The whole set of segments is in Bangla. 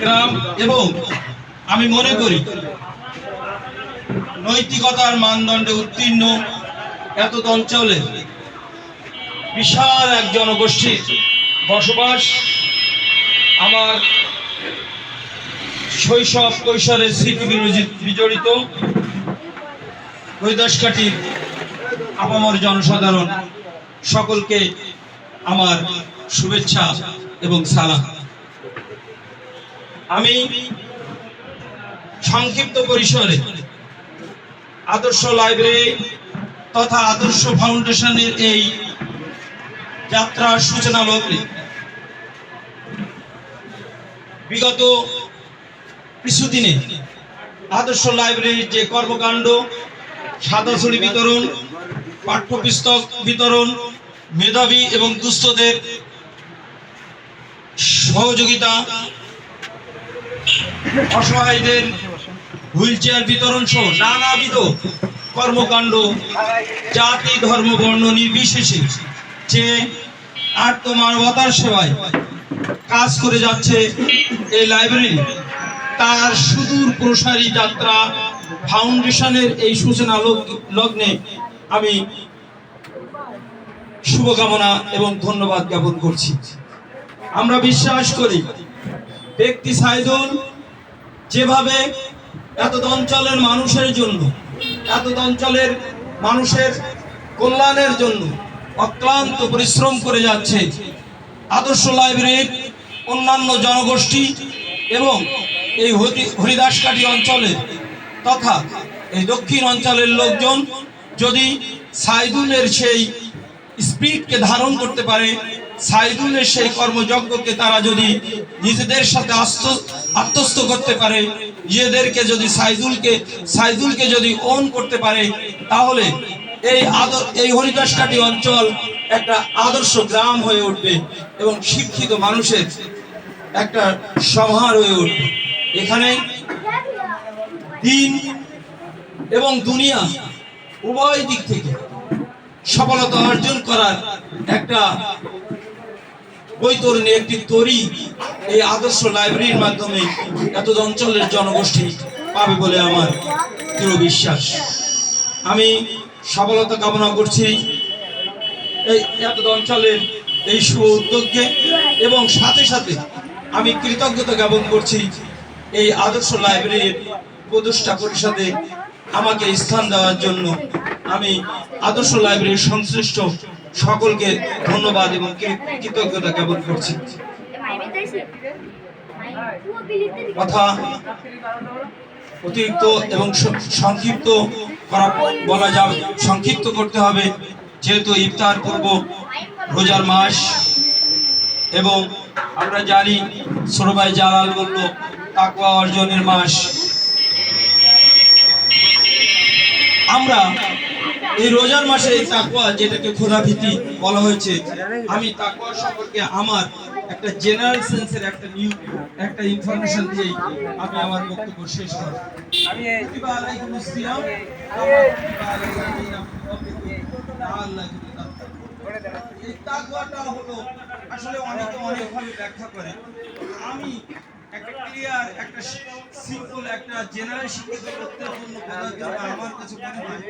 গ্রাম এবং আমি মনে করি নৈতিকতার মানদণ্ডে উত্তীর্ণ এত অঞ্চলে বিশাল এক জনগোষ্ঠীর বসবাস আমার শৈশব কৈশোরের স্মৃতি বিজড়িত। কৈদাসকাঠির আপামর জনসাধারণ সকলকে আমার শুভেচ্ছা। এবং সালাম। আমি সংক্ষিপ্ত পরিসরে আদর্শ লাইব্রেরি তথা আদর্শ ফাউন্ডেশনের এই যাত্রার সূচনা লগ্নে বিগত কিছুদিনে আদর্শ লাইব্রেরির যে কর্মকাণ্ড সাদাছড়ি বিতরণ, পাঠ্যপুস্তক বিতরণ, মেধাবী এবং দুস্থদের সহযোগিতা, অসহায়দের হুইল চেয়ার বিতরণ সহ নানাবিধ কর্মকাণ্ড, জাতি, ধর্ম, বর্ণ নির্বিশেষে যে আত্ম মানবতার সেবায় কাজ করে যাচ্ছে এই লাইব্রেরি, তার সুদূর প্রসারী যাত্রা ফাউন্ডেশনের এই সূচনা লগ্নে আমি শুভকামনা এবং ধন্যবাদ জ্ঞাপন করছি। আমরা বিশ্বাস করি, ব্যক্তি সাইদুল, যেভাবে এত অঞ্চলের মানুষের জন্য, এত অঞ্চলের মানুষের কল্যাণের জন্য অক্লান্ত পরিশ্রম করে যাচ্ছে আদর্শ লাইব্রেরির অন্যান্য জনগোষ্ঠী এবং এই হরি- হরিদাসকাঠি অঞ্চলে তথা এই দক্ষিণ অঞ্চলের লোকজন যদি সাইদুলের সেই স্পিডকে ধারণ করতে পারে সাইদুলের সেই কর্মযজ্ঞকে তারা যদি নিজেদের সাথে আত্মস্থ করতে পারে, নিজেদেরকে যদি সাইদুলকে সাইদুলকে যদি ওন করতে পারে, তাহলে এই আদর এই হরিদাসকাঠি অঞ্চল একটা আদর্শ গ্রাম হয়ে উঠবে এবং শিক্ষিত মানুষের একটা সমাহার হয়ে উঠবে। এখানে দিন এবং দুনিয়া উভয় দিক থেকে সফলতা অর্জন করার একটা বৈতরণী একটি তরি এই আদর্শ লাইব্রেরির মাধ্যমে এত অঞ্চলের জনগোষ্ঠী পাবে বলে আমার দৃঢ় বিশ্বাস। আমি সফলতা কামনা করছি এই এত অঞ্চলের এই শুভ উদ্যোগকে এবং সাথে সাথে আমি কৃতজ্ঞতা জ্ঞাপন করছি এই আদর্শ লাইব্রেরির প্রতিষ্ঠা পরিষদে আমাকে স্থান দেওয়ার জন্য আমি আদর্শ লাইব্রেরির সংশ্লিষ্ট সকলকে ধন্যবাদ এবং কৃতজ্ঞতা জ্ঞাপন করছি। কথা অতিরিক্ত এবং সংক্ষিপ্ত করা বলা যাবে সংক্ষিপ্ত করতে হবে। যেহেতু ইফতার পূর্ব রোজার মাস এবং আমরা জানি ছোটভাই জালাল বলল, তাকওয়া অর্জনের মাস। আমরা এই রোজার মাসে এই তাকওয়া, যেটাকে খোদাভীতি বলা হয়েছে, আমি তাকওয়া সম্পর্কে আমার একটা জেনারেল সেন্সের একটা নিউ একটা ইনফরমেশন দিয়েই আমি আমার বক্তব্য শেষ করব। আমি এই কুতিবা আলাইকুমুস সিয়াম কামা কুতিবা আলাল্লাযীনা ক্বাবলিকুম লাআল্লাকুম তাত্তাকুন এই তাকওয়াটা হলো, আসলে অনেকে অনেকভাবে ব্যাখ্যা করে। আমি একটা ক্লিয়ার একটা সিম্পল একটা জেনারেল শিক্ষিত লোকদের জন্য বোঝার জন্য আমার কাছে মনে হয়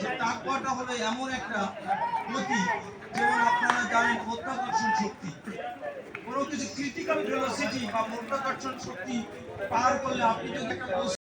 যে তাকওয়াটা হলো এমন একটা গতি যেমন আপনারা জানেন প্রত্যাকর্ষণ শক্তি। কোনো কিছু ক্রিটিক্যাল ভেলোসিটি বা মধ্যাকর্ষণ শক্তি পার করলে আপনি যদি একটা